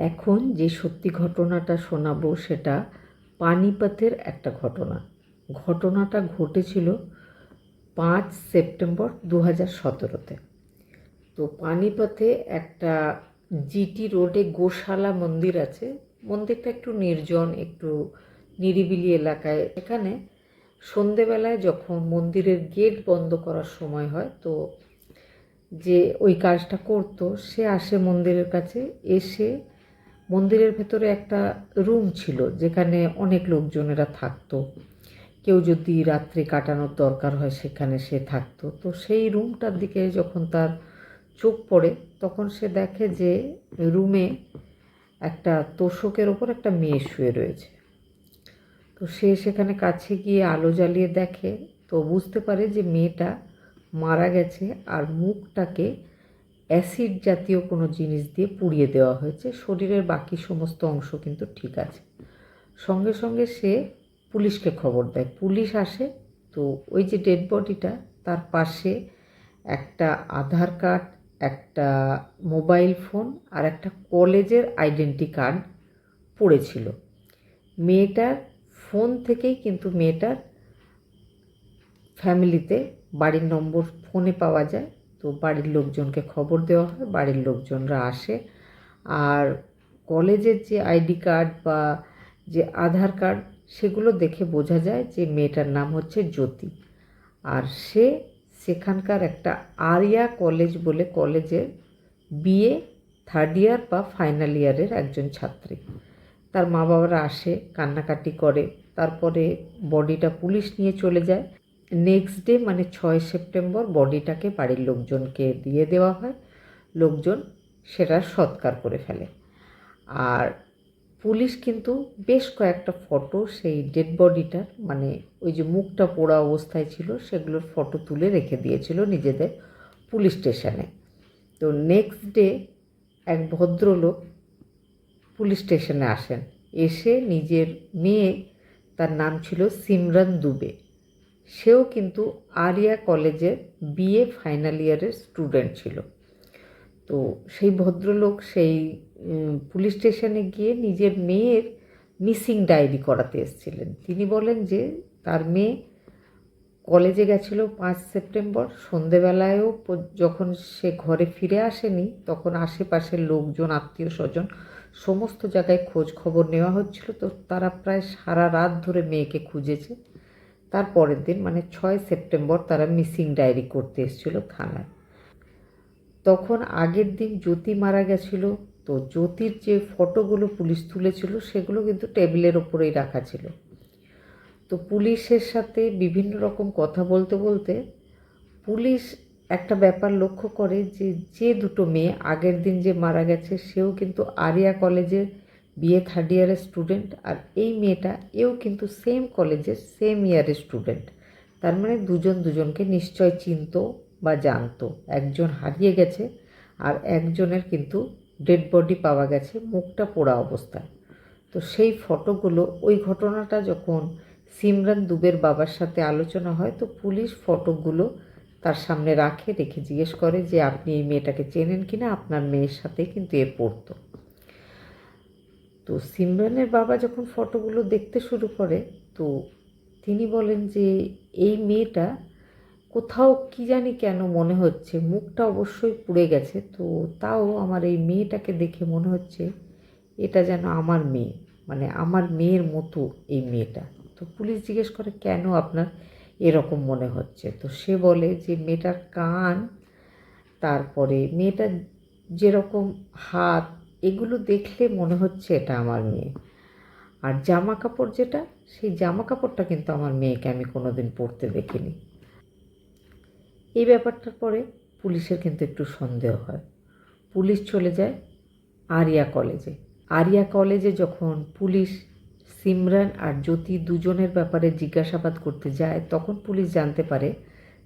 এখন যে সত্যি ঘটনাটা শোনাবো সেটা পানিপথের একটা ঘটনা। ঘটনাটা ঘটেছিল পাঁচ সেপ্টেম্বর দু হাজার সতেরোতে। তো পানিপথে একটা জিটি রোডে গোশালা মন্দির আছে। মন্দিরটা একটু নির্জন, একটু নিরিবিলি এলাকায়। এখানে সন্ধেবেলায় যখন মন্দিরের গেট বন্ধ করার সময় হয়, তো যে ওই কাজটা করতো, সে আসে মন্দিরের কাছে, এসে মন্দিরের ভেতরে একটা রুম ছিল যেখানে অনেক লোকজনেরা থাকতো। কেউ যদি রাত্রি কাটানোর দরকার হয় সেখানে সে থাকতো। তো সেই রুমটার দিকে যখন তার চোখ পড়ে, তখন সে দেখে যে রুমে একটা তোষকের ওপর একটা মেয়ে শুয়ে রয়েছে। তো সে সেখানে কাছে গিয়ে আলো জ্বালিয়ে দেখে, তো বুঝতে পারে যে মেয়েটা মারা গেছে আর মুখটাকে অ্যাসিড জাতীয় কোনো জিনিস দিয়ে পুড়িয়ে দেওয়া হয়েছে, শরীরের বাকি সমস্ত অংশ কিন্তু ঠিক আছে। সঙ্গে সঙ্গে সে পুলিশকে খবর দেয়। পুলিশ আসে, তো ওই যে ডেড বডিটা তার পাশে একটা আধার কার্ড, একটা মোবাইল ফোন আর একটা কলেজের আইডেন্টি কার্ড পড়েছিল। মেয়েটার ফোন থেকেই কিন্তু মেয়েটার ফ্যামিলিতে বাড়ির নম্বর ফোনে পাওয়া যায়। তো বাড়ির লোকজনকে খবর দেওয়া হয়, বাড়ির লোকজনরা আসে। আর কলেজের যে আইডি কার্ড বা যে আধার কার্ড, সেগুলো দেখে বোঝা যায় যে মেয়েটার নাম হচ্ছে জ্যোতি। আর সে সেখানকার একটা আরিয়া কলেজ বলে কলেজের বিএ, থার্ড ইয়ার বা ফাইনাল ইয়ারের একজন ছাত্রী। তার মা বাবারা আসে, কান্নাকাটি করে, তারপরে বডিটা পুলিশ নিয়ে চলে যায়। নেক্সট ডে মানে ছয় সেপ্টেম্বর বডিটাকে বাড়ির লোকজনকে দিয়ে দেওয়া হয়। লোকজন সেটা সৎকার করে ফেলে। আর পুলিশ কিন্তু বেশ কয়েকটা ফটো সেই ডেড বডিটার মানে ওই যে মুখটা পোড়া অবস্থায় ছিল, সেগুলোর ফটো তুলে রেখে দিয়েছিল নিজেদের পুলিশ স্টেশনে। তো নেক্সট ডে এক ভদ্রলোক পুলিশ স্টেশনে আসেন। এসে নিজের মেয়ে, তার নাম ছিল সিমরান দুবে। সেও কিন্তু আরিয়া কলেজের বিএ ফাইনাল ইয়ারের স্টুডেন্ট ছিল। তো সেই ভদ্রলোক সেই পুলিশ স্টেশনে গিয়ে নিজের মেয়ের মিসিং ডায়েরি করাতে এসেছিলেন। তিনি বলেন যে তার মেয়ে কলেজে গেছিল পাঁচ সেপ্টেম্বর, সন্ধেবেলায়ও যখন সে ঘরে ফিরে আসেনি, তখন আশেপাশের লোকজন, আত্মীয় স্বজন সমস্ত জায়গায় খোঁজ খবর নেওয়া হচ্ছিল। তো তারা প্রায় সারা রাত ধরে মেয়েকে খুঁজেছে। তার পরের দিন মানে ছয় সেপ্টেম্বর, তারা মিসিং ডায়েরি করতে এসেছিল থানায়। তখন আগের দিন জ্যোতি মারা গেছিল, তো জ্যোতির যে ফটোগুলো পুলিশ তুলেছিল, সেগুলো কিন্তু টেবিলের ওপরেই রাখা ছিল। তো পুলিশের সাথে বিভিন্ন রকম কথা বলতে বলতে পুলিশ একটা ব্যাপার লক্ষ্য করে যে যে দুটো মেয়ে আগের দিন যে মারা গেছে, সেও কিন্তু আরিয়া কলেজের বিএ থার্ড ইয়ারের স্টুডেন্ট আর এই মেয়েটা এও কিন্তু সেম কলেজের সেম ইয়ারের স্টুডেন্ট তার মানে দুজন দুজনকে নিশ্চয় চিনত বা জানতো। একজন হারিয়ে গেছে আর একজনের কিন্তু ডেড বডি পাওয়া গেছে মুখটা পোড়া অবস্থায়। তো সেই ফটোগুলো, ওই ঘটনাটা যখন সিমরান দুবের বাবার সাথে আলোচনা হয়, তো পুলিশ ফটোগুলো তার সামনে রাখে, রেখে জিজ্ঞেস করে যে, আপনি এই মেয়েটাকে চেনেন কি না আপনার মেয়ের সাথে কিন্তু এ পড়তো। তো সিমরানের বাবা যখন ফটোগুলো দেখতে শুরু করে, তো তিনি বলেন যে, এই মেয়েটা কোথাও কি জানি কেন মনে হচ্ছে, মুখটা অবশ্যই পুড়ে গেছে। তো তাও আমার এই মেয়েটাকে দেখে মনে হচ্ছে এটা যেন আমার মেয়ে মানে আমার মেয়ের মতো এই মেয়েটা। তো পুলিশ জিজ্ঞেস করে, কেন আপনার এরকম মনে হচ্ছে? তো সে বলে যে, মেয়েটার কান, তারপরে মেয়েটার যেরকম হাত এগুলো দেখলে মনে হচ্ছে এটা আমার মেয়ে। আর জামা কাপড় যেটা, সেই জামা কাপড়টা কিন্তু আমার মেয়েকে আমি কোনোদিন পরতে দেখিনি। এই ব্যাপারটার পরে পুলিশের কিন্তু একটু সন্দেহ হয়। পুলিশ চলে যায় আরিয়া কলেজে। আরিয়া কলেজে যখন পুলিশ, সিমরান আর জ্যোতি দুজনের ব্যাপারে জিজ্ঞাসাবাদ করতে যায়, তখন পুলিশ জানতে পারে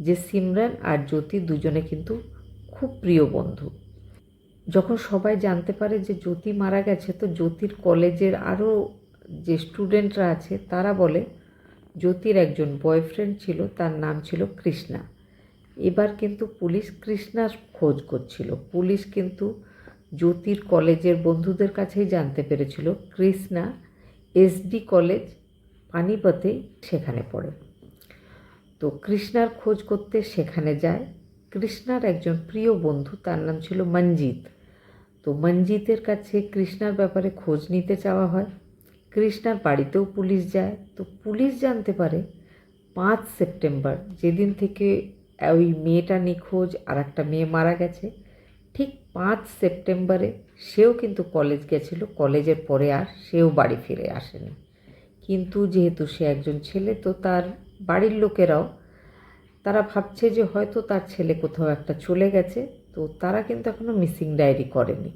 যে সিমরান আর জ্যোতি দুজনে কিন্তু খুব প্রিয় বন্ধু। যখন সবাই জানতে পারে যে জ্যোতি মারা গেছে, তো জ্যোতির কলেজের আরও যে স্টুডেন্টরা আছে, তারা বলে, জ্যোতির একজন বয়ফ্রেন্ড ছিল, তার নাম ছিল কৃষ্ণা। এবার কিন্তু পুলিশ কৃষ্ণার খোঁজ করছিল। পুলিশ কিন্তু জ্যোতির কলেজের বন্ধুদের কাছেই জানতে পেরেছিল, কৃষ্ণা এসডি কলেজ, পানিপথে সেখানে পড়ে। তো কৃষ্ণার খোঁজ করতে সেখানে যায়। কৃষ্ণার একজন প্রিয় বন্ধু, তার নাম ছিল মঞ্জিত। তো মঞ্জিতের কাছে কৃষ্ণার ব্যাপারে খোঁজ নিতে চাওয়া হয়। কৃষ্ণার বাড়িতেও পুলিশ যায়। তো পুলিশ জানতে পারে পাঁচ সেপ্টেম্বর যেদিন থেকে ওই মেয়েটা নিখোঁজ আর একটা মেয়ে মারা গেছে। ঠিক পাঁচ সেপ্টেম্বরে সেও কিন্তু কলেজ গেছিল। কলেজের পরে আর সেও বাড়ি ফিরে আসেনি। কিন্তু যেহেতু সে একজন ছেলে, তো তার বাড়ির লোকেরাও তারা ভাবছে যে হয়তো তার ছেলে কোথাও একটা চলে গেছে। তো তারা কিন্তু এখনও মিসিং ডায়েরি করেনি।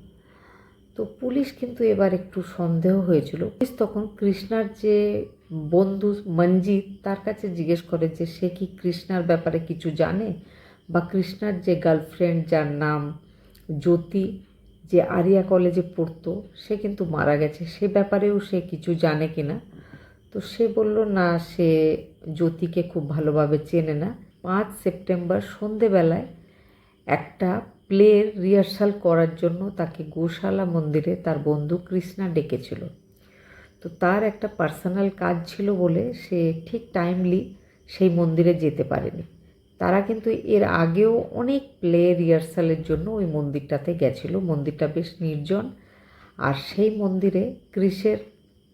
তো পুলিশ কিন্তু এবার একটু সন্দেহ হয়েছিল। পুলিশ তখন কৃষ্ণার যে বন্ধু মঞ্জিত তার কাছে জিজ্ঞেস করে যে, সে কি কৃষ্ণার ব্যাপারে কিছু জানে? বা কৃষ্ণার যে গার্লফ্রেন্ড যার নাম জ্যোতি যে আরিয়া কলেজে পড়তো, সে কিন্তু মারা গেছে। সে ব্যাপারেও সে কিছু জানে কি না তো সে বলল, না, সে জ্যোতিকে খুব ভালোভাবে চেনে না। পাঁচ সেপ্টেম্বর সন্ধেবেলায় একটা প্লের রিহার্সাল করার জন্য তাকে গোশালা মন্দিরে তার বন্ধু কৃষ্ণা ডেকেছিল। তো তার একটা পার্সোনাল কাজ ছিল বলে সে ঠিক টাইমলি সেই মন্দিরে যেতে পারেনি। তারা কিন্তু এর আগেও অনেক প্লে রিহার্সালের জন্য ওই মন্দিরটাতে গেছিল। মন্দিরটা বেশ নির্জন। আর সেই মন্দিরে কৃষের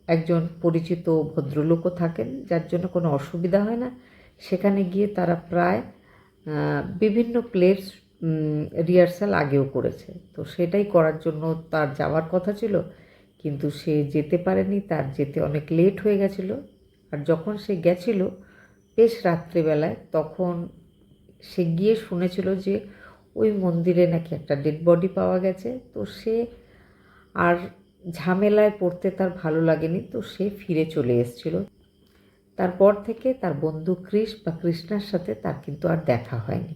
একজন পরিচিত ভদ্রলোকও থাকেন, যার জন্য কোনো অসুবিধা হয় না। সেখানে গিয়ে তারা প্রায় বিভিন্ন প্লের রিহার্সাল আগেও করেছে। তো সেটাই করার জন্য তার যাওয়ার কথা ছিল, কিন্তু সে যেতে পারেনি, তার যেতে অনেক লেট হয়ে গেছিল। আর যখন সে গেছিল, বেশ রাত্রিবেলায় তখন সে গিয়ে শুনেছিল যে ওই মন্দিরে নাকি একটা ডেড বডি পাওয়া গেছে। তো সে আর ঝামেলায় পড়তে তার ভালো লাগেনি, তো সে ফিরে চলে এসেছিল। তারপর থেকে তার বন্ধু কৃষ বা কৃষ্ণার সাথে তার কিন্তু আর দেখা হয়নি।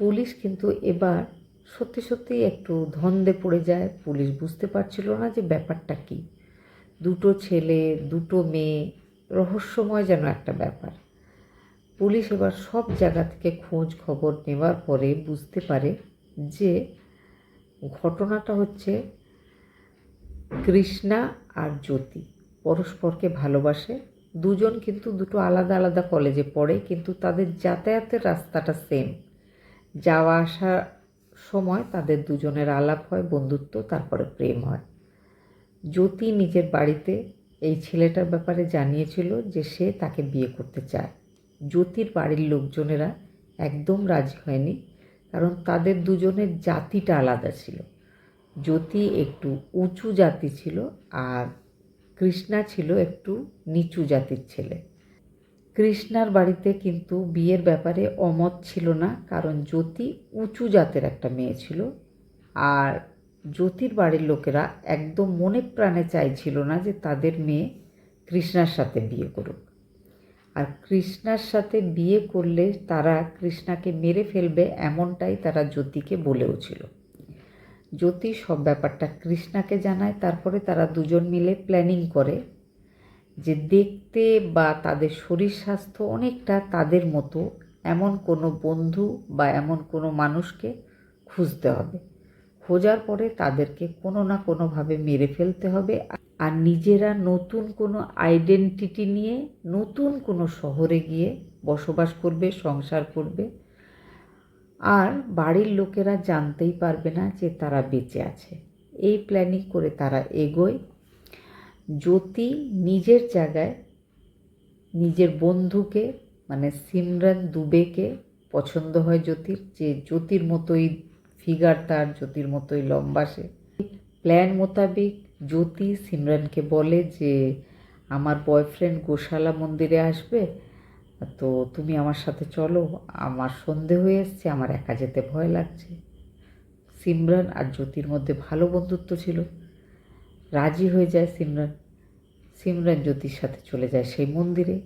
পুলিশ কিন্তু এবার সত্যি সত্যি একটু ধন্দে পড়ে যায়। পুলিশ বুঝতে পারছিল না যে ব্যাপারটা কি। দুটো ছেলে, দুটো মেয়ে, রহস্যময় যেন একটা ব্যাপার। পুলিশ এবার সব জায়গা থেকে খোঁজ খবর নেওয়ার পরে বুঝতে পারে যে ঘটনাটা হচ্ছে কৃষ্ণা আর জ্যোতি। পরস্পরকে ভালোবাসে। দুজন কিন্তু দুটো আলাদা আলাদা কলেজে পড়ে, কিন্তু তাদের যাতায়াতের রাস্তাটা সেম যাওয়া আসার সময় তাদের দুজনের আলাপ হয়, বন্ধুত্ব, তারপরে প্রেম হয়। জ্যোতি নিজের বাড়িতে এই ছেলেটার ব্যাপারে জানিয়েছিল যে সে তাকে বিয়ে করতে চায়। জ্যোতির বাড়ির লোকজনেরা একদম রাজি হয়নি, কারণ তাদের দুজনের জাতিটা আলাদা ছিল। জ্যোতি একটু উঁচু জাতি ছিল আর কৃষ্ণা ছিল একটু নিচু জাতির ছেলে। কৃষ্ণার বাড়িতে কিন্তু বিয়ের ব্যাপারে অমত ছিল না, কারণ জ্যোতি উঁচু জাতের একটা মেয়ে ছিল। আর জ্যোতির বাড়ির লোকেরা একদম মনে প্রাণে চাইছিল না যে তাদের মেয়ে কৃষ্ণার সাথে বিয়ে করুক। আর কৃষ্ণার সাথে বিয়ে করলে তারা কৃষ্ণাকে মেরে ফেলবে এমনটাই তারা জ্যোতিকে বলেও ছিল। জ্যোতি সব ব্যাপারটা কৃষ্ণাকে জানায়, তারপরে তারা দুজন মিলে প্ল্যানিং করে। যে দেখতে বা তাদের শরীর স্বাস্থ্য অনেকটা তাদের মতো, এমন কোনো বন্ধু বা এমন কোনো মানুষকে খুঁজতে হবে। খোঁজার পরে তাদেরকে কোনো না কোনোভাবে মেরে ফেলতে হবে। আর নিজেরা নতুন কোনো আইডেন্টিটি নিয়ে নতুন কোনো শহরে গিয়ে বসবাস করবে, সংসার করবে। আর বাড়ির লোকেরা জানতেই পারবে না যে তারা বেঁচে আছে। এই প্ল্যানিং করে তারা এগোয়। জ্যোতি নিজের জায়গায় নিজের বন্ধুকে মানে সিমরান দুবেকে পছন্দ হয় জ্যোতির, যে জ্যোতির মতোই ফিগার তার, জ্যোতির মতোই লম্বা সে। প্ল্যান মোতাবেক জ্যোতি সিমরানকে বলে যে, আমার বয়ফ্রেন্ড গোশালা মন্দিরে আসবে, তো তুমি আমার সাথে চলো, আমার সন্ধে হয়ে এসছে, আমার একা যেতে ভয় লাগছে। সিমরান আর জ্যোতির মধ্যে ভালো বন্ধুত্ব ছিল। রাজি হয়ে যায় সিমরান। সিমরান জ্যোতির সাথে চলে যায় সেই মন্দিরে।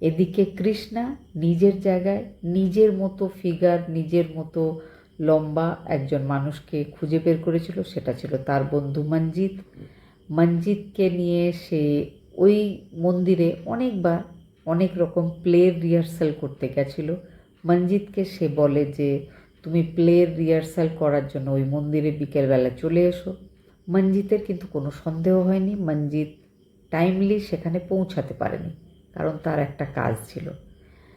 এদিকে কৃষ্ণা নিজের জায়গায় নিজের মতো ফিগার নিজের মতো লম্বা একজন মানুষকে খুঁজে বের করেছিল, সেটা ছিল তার বন্ধু মঞ্জিত মঞ্জিতকে নিয়ে সে ওই মন্দিরে অনেকবার অনেক রকম প্লের রিহার্সাল করতে গেছিল। মঞ্জিতকে সে বলে যে, তুমি প্লের রিহার্সাল করার জন্য ওই মন্দিরে বিকেলবেলা চলে এসো। মঞ্জিতের কিন্তু কোনো সন্দেহ হয়নি। মঞ্জিত টাইমলি সেখানে পৌঁছাতে পারেনি, কারণ তার একটা কাজ ছিল।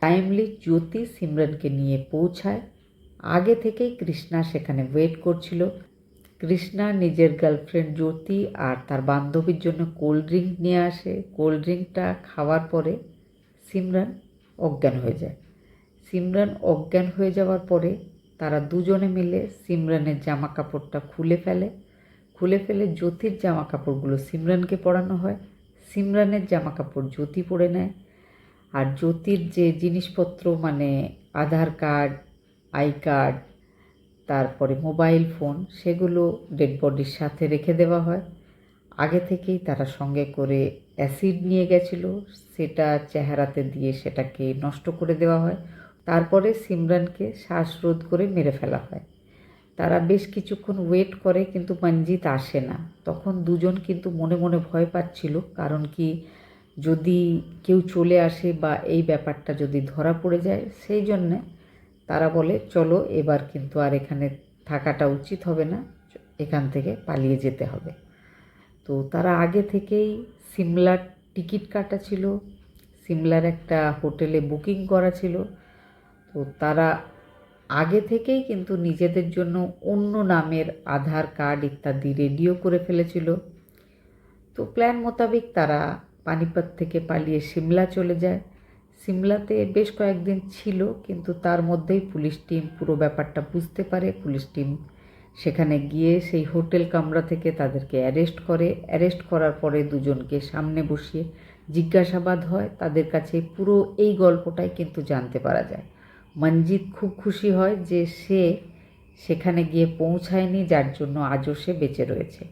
টাইমলি জ্যোতি সিমরনকে নিয়ে পৌঁছায়। আগে থেকেই কৃষ্ণা সেখানে ওয়েট করছিল। কৃষ্ণা নিজের গার্লফ্রেন্ড জ্যোতি আর তার বান্ধবীর জন্য কোল্ড ড্রিঙ্ক নিয়ে আসে। কোল্ড ড্রিঙ্কটা খাওয়ার পরে সিমরান অজ্ঞান হয়ে যায়। সিমরান অজ্ঞান হয়ে যাওয়ার পরে তারা দুজনে মিলে সিমরানের জামা কাপড়টা খুলে ফেলে। খুলে ফেলে জ্যোতির জামা কাপড়গুলো সিমরানকে পরানো হয়। সিমরানের জামা কাপড় জ্যোতি পরে নেয়। আর জ্যোতির যে জিনিসপত্র মানে আধার কার্ড, আই কার্ড, তারপরে মোবাইল ফোন, সেগুলো ডেড বডির সাথে রেখে দেওয়া হয়। আগে থেকেই তারা সঙ্গে করে অ্যাসিড নিয়ে গেছিল। সেটা চেহারাতে দিয়ে সেটাকে নষ্ট করে দেওয়া হয়। তারপরে সিমরানকে শ্বাসরোধ করে মেরে ফেলা হয়। তারা বেশ কিছুক্ষণ ওয়েট করে, কিন্তু মঞ্জিত আসে না। তখন দুজন কিন্তু মনে মনে ভয় পাচ্ছিল, কারণ কি যদি কেউ চলে আসে বা এই ব্যাপারটা যদি ধরা পড়ে যায়, সেই জন্যে তারা বলে, চলো, এবার কিন্তু আর এখানে থাকাটা উচিত হবে না, এখান থেকে পালিয়ে যেতে হবে। তো তারা আগে থেকেই সিমলার টিকিট কাটা ছিল, সিমলার একটা হোটেলে বুকিং করা ছিল। তো তারা আগে থেকেই কিন্তু নিজেদের জন্য অন্য নামের আধার কার্ড ইত্যাদি রেডিও করে ফেলেছিল। তো প্ল্যান মোতাবেক তারা পানিপত থেকে পালিয়ে সিমলা চলে যায়। সিমলাতে বেশ কয়েকদিন ছিল, কিন্তু তার মধ্যেই পুলিশ টিম পুরো ব্যাপারটা বুঝতে পারে। পুলিশ টিম সেখানে গিয়ে সেই হোটেল কামরা থেকে তাদেরকে অ্যারেস্ট করে। অ্যারেস্ট করার পরে দুজনকে সামনে বসিয়ে জিজ্ঞাসাবাদ হয়। তাদের কাছে পুরো এই গল্পটাই কিন্তু জানতে পারা যায়। মঞ্জিত খুব খুশি হয় যে সে সেখানে গিয়ে পৌঁছায়নি, যার জন্য আজও সে বেঁচে রয়েছে।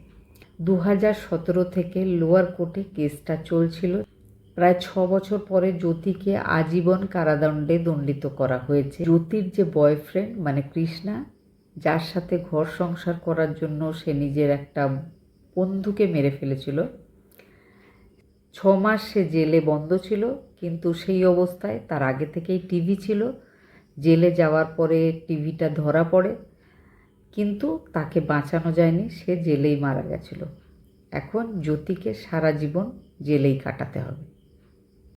দু হাজার সতেরো থেকে লোয়ার কোর্টে কেসটা চলছিল। প্রায় ছ বছর পরে জ্যোতিকে আজীবন কারাদণ্ডে দণ্ডিত করা হয়েছে। জ্যোতির যে বয়ফ্রেন্ড মানে কৃষ্ণা, যার সাথে ঘর সংসার করার জন্য সে নিজের একটা বন্ধুকে মেরে ফেলেছিল। ছ মাস সে জেলে বন্ধ ছিল, কিন্তু সেই অবস্থায় তার আগে থেকেই টিভি ছিল। জেলে যাওয়ার পরে টিভিটা ধরা পড়ে, কিন্তু তাকে বাঁচানো যায়নি, সে জেলেই মারা গেছিল। এখন জ্যোতিকে সারা জীবন জেলেই কাটাতে হবে।